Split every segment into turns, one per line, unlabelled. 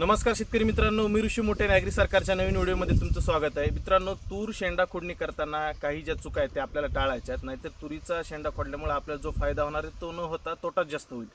नमस्कार शेतकरी मित्रांनो मी ऋषी मोठे नागरी सरकारच्या नवीन व्हिडिओमध्ये तुमचं स्वागत आहे. मित्रांनो तूर शेंडा खोडणी करताना काही ज्या चुका आहेत त्या आपल्याला टाळायच्या आहेत. नाहीतर तुरीचा शेंडा खोडल्यामुळे आपल्याला जो फायदा होणार आहे तो न होता तोटाच जास्त होईल.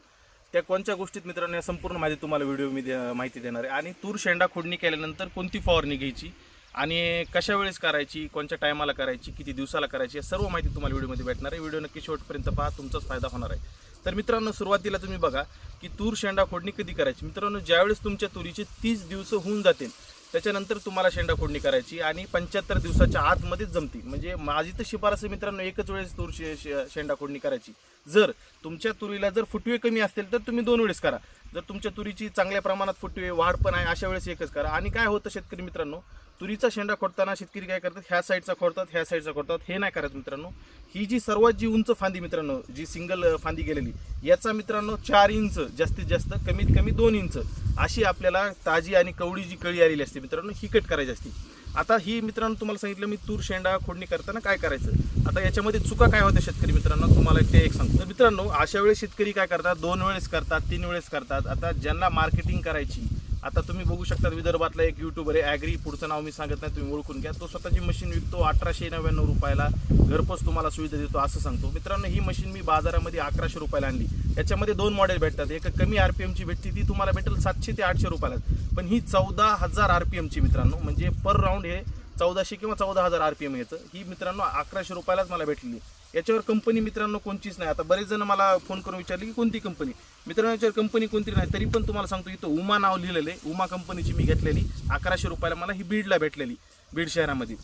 त्या कोणत्या गोष्टीत मित्रांनो या संपूर्ण माहिती तुम्हाला व्हिडिओ मी माहिती देणार आहे. आणि तूर शेंडा खोडणी केल्यानंतर कोणती फवारणी घ्यायची? आणि कशा वेळेस करायची? कोणत्या टायमाला करायची? किती दिवसाला करायची? या सर्व माहिती तुम्हाला व्हिडिओमध्ये भेटणार आहे. व्हिडिओ नक्की शेवटपर्यंत पहा तुमचाच फायदा होणार आहे. तर मित्रांनो सुरुवातीला तुम्ही बघा की तूर शेंडा फोडणी कधी करायची? मित्रांनो ज्यावेळेस तुमच्या तुरीचे तीस दिवस होऊन जातील त्याच्यानंतर तुम्हाला शेंडा फोडणी करायची आणि पंच्याहत्तर दिवसाच्या आतमध्येच जमती म्हणजे माझी तर शिफारस आहे मित्रांनो एकच वेळेस तूर शे- शेंडा फोडणी करायची. जर तुमच्या तुरीला जर फुटवे कमी असतील तर तुम्ही दोन वेळेस करा. जर तुमच्या तुरीची चांगल्या प्रमाणात फुटवे वाढ पण आहे अशा वेळेस एकच करा. आणि काय होतं शेतकरी मित्रांनो तुरीचा शेंडा खोडताना शेतकरी काय करतात ह्या साईडचा खोडतात ह्या साईडचा खोडतात हे नाही करत मित्रांनो. ही जी सर्वात जी उंच फांदी मित्रांनो जी सिंगल फांदी गेलेली याचा मित्रांनो चार इंच जास्तीत जास्त कमीत कमी दोन इंच अशी आपल्याला ताजी आणि कवडी जी कळी आलेली असते मित्रांनो ही कट करायची असते. आता ही मित्रांनो तुम्हाला सांगितलं मी तूर शेंडा खोडणी करताना काय करायचं? आता याच्यामध्ये चुका काय होत्या शेतकरी मित्रांनो? तुम्हाला ते एक सांगतो. तर मित्रांनो अशा वेळेस शेतकरी काय करतात? दोन वेळेस करतात तीन वेळेस करतात. आता ज्यांना मार्केटिंग करायची आता तुम्ही बघू शकता विदर्भातला एक युट्यूबर आहे ॲग्री पुढचं नाव मी सांगत नाही तुम्ही ओळखून घ्या. तो स्वतःची मशीन विकतो अठराशे नव्याण्णव रुपयाला घरपोच तुम्हाला सुविधा देतो असं सांगतो. मित्रांनो ही मशीन मी बाजारामध्ये अकराशे रुपयाला आणली. याच्यामध्ये दोन मॉडेल भेटतात. एक कमी आर पी एमची भेटते ती तुम्हाला भेटेल सातशे ते आठशे रुपयाला. पण ही चौदा हजार आर पी एमची मित्रांनो म्हणजे पर राऊंड हे चौदाशे किंवा चौदा हजार आर पी एम याचं. ही मित्रांनो अकराशे रुपयालाच मला भेटली याच्यावर कंपनी मित्रांनो कोणतीच नाही. आता बरेच जण मला फोन करून विचारले की कोणती कंपनी मित्रांनो याच्यावर कंपनी कोणती नाही. तरी पण तुम्हाला सांगतो इथं उमा नाव लिहिलेलं आहे. उमा कंपनीची मी घेतलेली. अकराशे रुपयाला मला ही बीडला भेटलेली बीड शहरामध्ये.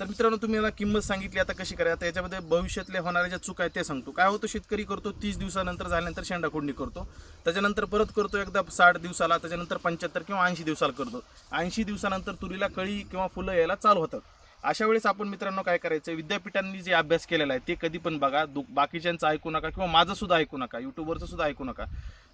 तर मित्रांनो तुम्ही मला किंमत सांगितली आता कशी करा आता याच्यामध्ये भविष्यातल्या होणाऱ्या ज्या चुका आहेत ते सांगतो. काय होतो शेतकरी करतो तीस दिवसानंतर झाल्यानंतर शेंडा खोडणी करतो. त्याच्यानंतर परत करतो एकदा साठ दिवसाला त्याच्यानंतर पंच्याहत्तर किंवा ऐंशी दिवसाला करतो. ऐंशी दिवसानंतर तुरीला कळी किंवा फुलं यायला चालू होतात. अशा वेळेस आपण मित्रांनो काय करायचं विद्यापीठांनी जे अभ्यास केलेला आहे ते कधी पण बघा. दु बाकीच्यांचं ऐकू नका किंवा माझं सुद्धा ऐकू नका युट्यूबवरचं सुद्धा ऐकू नका.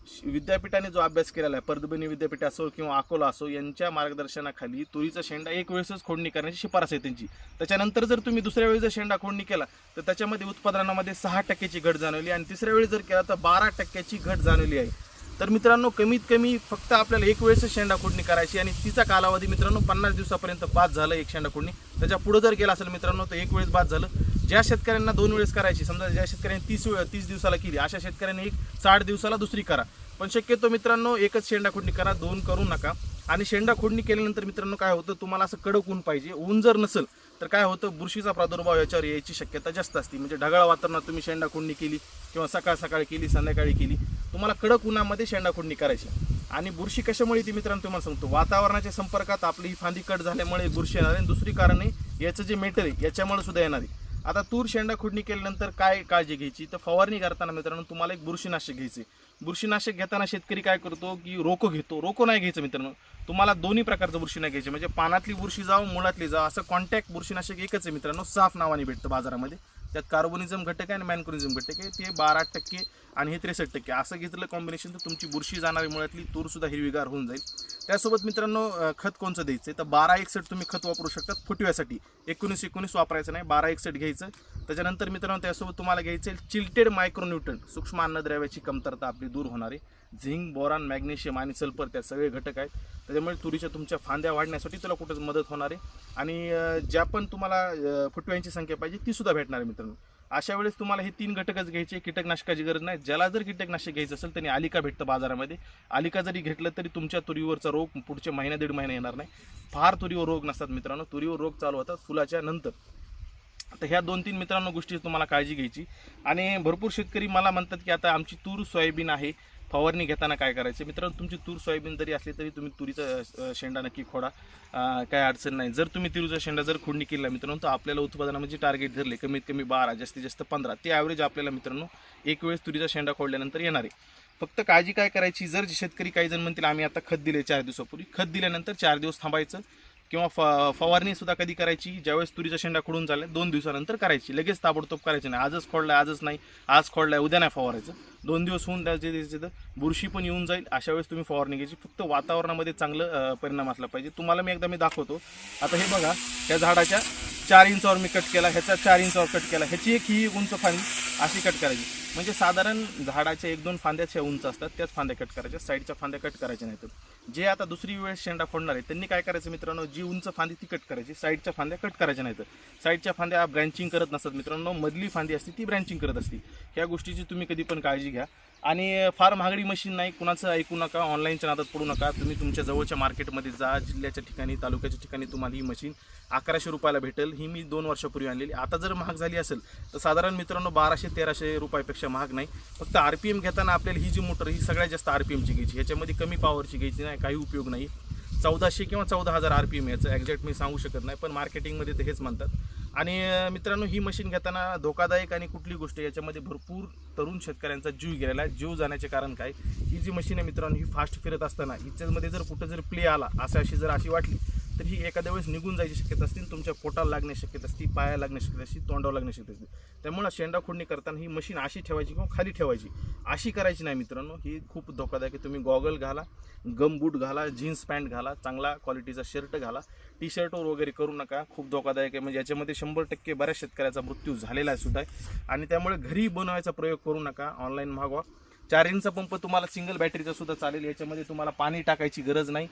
श- विद्यापीठाने जो अभ्यास केलेला आहे परदबनी विद्यापीठ असो किंवा अकोला असो यांच्या मार्गदर्शनाखाली तुरीचा शेंडा एक वेळेसच खोडणी करण्याची शिफारस आहे त्यांची. त्याच्यानंतर जर तुम्ही दुसऱ्या वेळी जर शेंडा खोडणी केला तर त्याच्यामध्ये उत्पादनामध्ये सहा टक्क्याची घट जाणवली आणि तिसऱ्या वेळी जर केला तर बारा टक्क्याची घट जाणवली आहे. तर मित्रांनो कमीत कमी फक्त आपल्याला एक वेळेस शेंडा खोडणी करायची आणि तिचा कालावधी मित्रांनो पन्नास दिवसापर्यंत बाद झालं एक शेंडा खोडणी त्याच्या पुढं जर गेला असेल मित्रांनो तर एक वेळेस बाद झालं. ज्या शेतकऱ्यांना दोन वेळेस करायची समजा ज्या शेतकऱ्यांनी तीस वेळ तीस दिवसाला केली अशा शेतकऱ्यांनी एक साठ दिवसाला दुसरी करा. पण शक्यतो मित्रांनो एकच शेंडा खोडणी करा दोन करू नका. आणि शेंडा खोडणी केल्यानंतर मित्रांनो काय होतं? तुम्हाला असं कडक ऊन पाहिजे. ऊन जर नसेल तर काय होतं? बुरशीचा प्रादुर्भाव याच्यावर यायची शक्यता जास्त असते. म्हणजे ढगाळ वातावरणात तुम्ही शेंडा खोडणी केली किंवा सकाळ सकाळी केली संध्याकाळी केली तुम्हाला कडक उन्हामध्ये शेंडाखोडणी करायची. आणि बुरशी कशामुळे ती मित्रांनो तुम्हाला सांगतो. वातावरणाच्या संपर्कात आपली ही फांदी कट झाल्यामुळे बुरशी येणार आणि दुसरी कारण आहे याचं जे मेटर आहे याच्यामुळे सुद्धा येणार आहे. आता तूर शेंडा खुडणी केल्यानंतर काय काळजी घ्यायची? तर फवारणी करताना मित्रांनो तुम्हाला एक बुरशीनाशक घ्यायचे बुरशीनाशक घेताना शेतकरी काय करतो की रोको घेतो. रोको नाही घ्यायचं मित्रांनो. तुम्हाला दोन्ही प्रकारचं बुरशीनाशक घ्यायचे. म्हणजे पानातली बुरशी जावं मुळातली जाऊ असं कॉन्टॅक्ट बुरशीनाशक एकच आहे मित्रांनो. साफ नावाने भेटतं बाजारामध्ये. त्यात कार्बोनिझम घटक आहे आणि मॅनक्रोनिझम घटक आहे. ते बारा टक्के आणि हे त्रेसष्ट टक्के. असं घेतलं कॉम्बिनेशन तर तुमची बुरशी जाणारी मुळातली तूरसुद्धा हिरवीगार होऊन जाईल. त्यासोबत मित्रांनो खत कोणचं द्यायचं? तर बारा एकसठ तुम्ही खत वापरू शकतात फुटव्यासाठी. एकोणीस एकोणीस वापरायचं नाही बारा एकसठ घ्यायचं. त्याच्यानंतर मित्रांनो त्यासोबत तुम्हाला घ्यायचं आहे चिल्टेड मायक्रोन्यूटन सूक्ष्म अन्नद्रव्याची कमतरता आपली दूर होणार. आहे झिंक बोरॉन मॅग्नेशियम आणि सल्फर त्या सगळे घटक आहेत. त्याच्यामुळे तुरीच्या तुमच्या फांद्या वाढण्यासाठी तुला कुठंच मदत होणार आहे. आणि ज्या पण तुम्हाला फुटव्यांची संख्या पाहिजे ती सुद्धा भेटणार आहे मित्रांनो. अशा वेळेस तुम्हाला हे तीन घटकच घ्यायचे कीटकनाशकाची गरज नाही. ज्याला जर कीटकनाशक घ्यायचं असेल त्यांनी आलिका भेटतं बाजारामध्ये. आलिका जरी घेतलं तरी तुमच्या तुरीवरचा रोग पुढच्या महिना दीड महिना येणार नाही. फार तुरीवर रोग नसतात मित्रांनो. तुरीवर रोग चालू होतात फुलाच्या नंतर. तर ह्या दोन तीन मित्रांनो गोष्टी तुम्हाला काळजी घ्यायची. आणि भरपूर शेतकरी मला म्हणतात की आता आमची तूर सोयाबीन आहे. फवारणी घेताना काय करायचं? मित्रांनो तुमची तूर सोयाबीन जरी असली तरी तुम्ही तुरीचा शेंडा नक्की खोडा. काय अडचण नाही. जर तुम्ही तुरीचा शेंडा जर खोडणी केला मित्रांनो तर आपल्याला उत्पादनामध्ये टार्गेट धरले कमीत कमी बारा जास्तीत जास्त पंधरा. ते ॲव्हरेज आपल्याला मित्रांनो एक वेळेस तुरीचा शेंडा खोडल्यानंतर येणार आहे. फक्त काळजी काय करायची? जर शेतकरी काही जण म्हणतील आम्ही आता खत दिले चार दिवसापूर्वी. खत दिल्यानंतर चार दिवस थांबायचं किंवा फ फवारणी सुद्धा कधी करायची? ज्यावेळेस तुरीचा शेंडा खोडून झाला दोन दिवसानंतर करायची. लगेच ताबडतोब करायची नाही. आजच खोडलाय आजच नाही. आज खोडलाय उद्या नाही फवारायचं. दोन दिवस होऊन त्याचे त्याचे बुरशी पण येऊन जाईल अशा वेळेस तुम्ही फवारणी घ्यायची. फक्त वातावरणामध्ये चांगलं परिणाम असला पाहिजे. तुम्हाला मी एकदा मी दाखवतो. आता हे बघा त्या झाडाच्या चार इंचावर मी कट केला ह्याचा चार इंचावर कट केला. ह्याची एक ही उंच फांदी अशी कट करायची. म्हणजे साधारण झाडाच्या एक दोन फांद्याच ह्या उंच असतात त्याच फांद्या कट करायच्या. साईडच्या फांद्या कट करायच्या नाहीत जे आता दुसरी वेळेस शेंडा फोडणार आहे त्यांनी काय करायचं मित्रांनो? जी उंच फांदी ती कट करायची. साईडच्या फांद्या कट करायच्या नाहीत साईडच्या फांद्या ब्रँचिंग करत नसतात मित्रांनो. मधली फांदी असते ती ब्रँचिंग करत असते. ह्या गोष्टीची तुम्ही कधी पण काळजी घ्या. आणि फार महागडी मशीन नाही कुणाचं ऐकू नका ऑनलाईनच्या नादात पडू नका. तुम्ही तुमच्या जवळच्या मार्केटमध्ये जा जिल्ह्याच्या ठिकाणी तालुक्याच्या ठिकाणी तुम्हाला ही मशीन अकराशे रुपयाला भेटेल. ही मी दोन वर्षापूर्वी आणलेली. आता जर महाग झाली असेल तर साधारण मित्रांनो बाराशे तेराशे रुपयापेक्षा महाग नाही. फक्त आर पी एम घेताना आपल्याला ही जी मोटर ही सगळ्यात जास्त आर पी एमची घ्यायची. ह्याच्यामध्ये कमी पॉवरची घ्यायची नाही काही उपयोग नाही. चौदाशे किंवा चौदा हजार आर पी एम याचं एक्झॅक्ट मी सांगू शकत नाही पण मार्केटिंगमध्ये ते हेच म्हणतात. आणि मित्रांनो ही मशीन घेताना धोकादायक आणि कुठली गोष्ट याच्यामध्ये भरपूर तरुण शेतकऱ्यांचा जीव गेलेला आहे. जीव जाण्याचे कारण काय? ही जी मशीन आहे मित्रांनो ही फास्ट फिरत असताना हिच्यामध्ये जर कुठं जर प्ले आला असं अशी जर अशी वाटली तर ही एखाद्या वेळेस निघून जायची शक्यता असते तुमच्या पोटाला लागण्याची शक्यता असते पाया लागण्याची शक्यता असते तोंडावर लागण्याची शक्यता असते. त्यामुळे शेंडा खोडणी करताना ही मशीन अशी ठेवायची किंवा खाली ठेवायची अशी करायची नाही मित्रांनो. ही खूप धोकादायक आहे. तुम्ही गॉगल घाला गम बूट घाला जीन्स पॅन्ट घाला चांगला क्वालिटीचा शर्ट घाला टी शर्टवर वगैरे करू नका. खूप धोकादायक आहे. म्हणजे याच्यामध्ये शंभर टक्के बऱ्याच शेतकऱ्याचा मृत्यू झालेला आहे सुद्धा आहे. आणि त्यामुळे घरी बनवायचा प्रयोग करू नका. ऑनलाईन मागवा. चार इंच पंप तुम्हाला सिंगल बॅटरीचा सुद्धा चालेल. याच्यामध्ये तुम्हाला पाणी टाकायची गरज नाही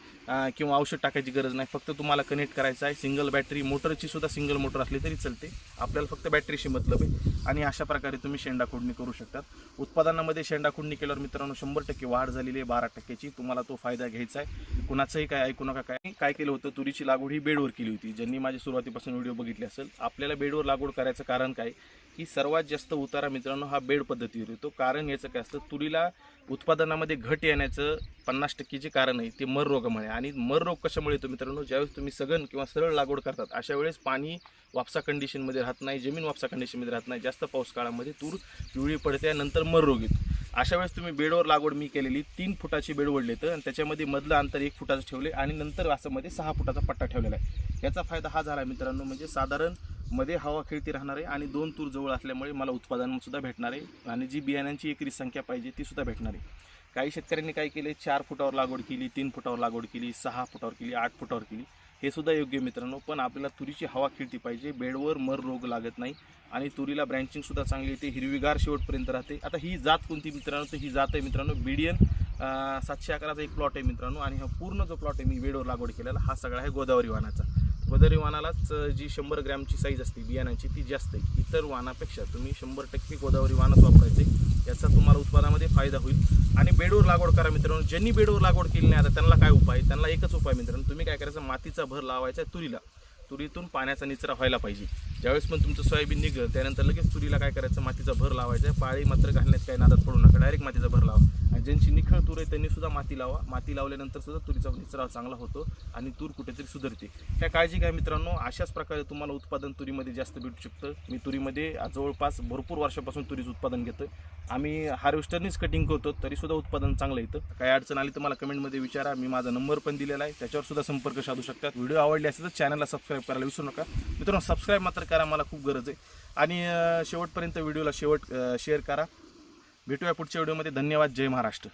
किंवा औषध टाकायची गरज नाही. फक्त तुम्हाला कनेक्ट करायचं आहे. सिंगल बॅटरी मोटरची सुद्धा सिंगल मोटर असली तरी चालते. आपल्याला फक्त बॅटरीशी मतलब आहे. आणि अशा प्रकारे तुम्ही शेंडा खुडणी करू शकतात. उत्पादनामध्ये शेंडा खुडणी केल्यावर मित्रांनो शंभर टक्के वाढ झालेली आहे. बारा टक्क्याची. तुम्हाला तो फायदा घ्यायचा आहे. कुणाचंही काय ऐकू नका. काय काय केलं होतं? तुरीची लागवड ही बेडवर केली होती. ज्यांनी माझी सुरुवातीपासून व्हिडिओ बघितले असेल आपल्याला बेडवर लागवड करायचं कारण काय? की सर्वात जास्त उतारा मित्रांनो हा बेड पद्धतीवर येतो. कारण याचं काय असतं तुरीला उत्पादनामध्ये घट येण्याचं पन्नास टक्केचे कारण आहे ते मर रोगामुळे. आणि मर रोग कशामुळे येतो मित्रांनो ज्यावेळेस तुम्ही सघन किंवा सरळ लागवड करतात अशा वेळेस पाणी वापसा कंडिशनमध्ये राहत नाही जमीन वापसा कंडिशनमध्ये राहत नाही. जास्त पाऊस काळामध्ये तूर पिवळी पडते आणि नंतर मर रोग येतो. अशा वेळेस तुम्ही बेडवर लागवड मी केलेली तीन फुटाची बेड ओढले तर आणि त्याच्यामध्ये मधलं अंतर एक फुटाचं ठेवले आणि नंतर असं मध्ये सहा फुटाचा पट्टा ठेवलेला आहे. याचा फायदा हा झाला मित्रांनो म्हणजे साधारण मध्ये हवा खेळती राहणार आहे आणि दोन तूर जवळ असल्यामुळे मला उत्पादनसुद्धा भेटणार आहे. आणि जी बियाण्यांची एकरी संख्या पाहिजे ती सुद्धा भेटणार आहे. काही शेतकऱ्यांनी काय केले चार फुटावर लागवड केली तीन फुटावर लागवड केली सहा फुटावर केली आठ फुटावर केली. हे सुद्धा योग्य मित्रांनो पण आपल्याला तुरीची हवा खेळती पाहिजे. बेडवर मर रोग लागत नाही आणि तुरीला ब्रँचिंग सुद्धा चांगली येते हिरवीगार शेवटपर्यंत राहते. आता ही जात कोणती मित्रांनो? तर ही जात आहे मित्रांनो बिडियन सातशे अकराचा एक प्लॉट आहे मित्रांनो. आणि हा पूर्ण जो प्लॉट आहे मी बेडवर लागवड केलेला हा सगळा आहे गोदावरी वाहनाचा. गोदावरी वाणालाच जी शंभर ग्रॅमची साईज असते बियाणांची ती जास्त आहे. इतर वाणापेक्षा तुम्ही शंभर टक्के गोदावरी वाणच वापरायचे. याचा तुम्हाला उत्पादनामध्ये फायदा होईल. आणि बेडवर लागवड करा मित्रांनो. ज्यांनी बेडवर लागवड केली नाही आता त्यांना काय उपाय त्यांना एकच उपाय मित्रांनो. तुम्ही काय करायचं? मातीचा भर लावायचा तुरीला. तुरीतून पाण्याचा निचरा व्हायला पाहिजे. ज्यावेळेस पण तुमचं सोयाबीन निघलं त्यानंतर लगेच तुरीला काय करायचं? मातीचा भर लावायचा आहे. पाळी मात्र घालण्यात काही नादात पडू नका. डायरेक्ट मातीचा भर लावा. आणि ज्यांची निखळ तूर आहे त्यांनी सुद्धा माती लावा. माती लावल्यानंतर सुद्धा तुरीचा निचरा चांगला होतो आणि तूर कुठेतरी सुधारते. त्या काळजी घ्या मित्रांनो. अशाच प्रकारे तुम्हाला उत्पादन तुरीमध्ये जास्त भेटू शकतं. मी तुरीमध्ये आज जवळपास भरपूर वर्षापासून तुरीचं उत्पादन घेतो आम्ही हार्वेस्टरनीच कटिंग करतो तरीसुद्धा उत्पादन चांगलं येतं काही अडचण आली तर मला कमेंटमध्ये विचारा. मी माझा नंबर पण दिलेला आहे. त्याच्यावर सुद्धा संपर्क साधू शकतात व्हिडिओ आवडले असेल तर चॅनलला सबस्क्राईब करायला विसरू नका. मित्रांनो सबस्क्राईब मात्र करा मला खूप गरज आहे. आणि शेवटपर्यंत व्हिडिओला शेवट शेअर करा. भेटूया पुढच्या व्हिडिओमध्ये. धन्यवाद. जय महाराष्ट्र.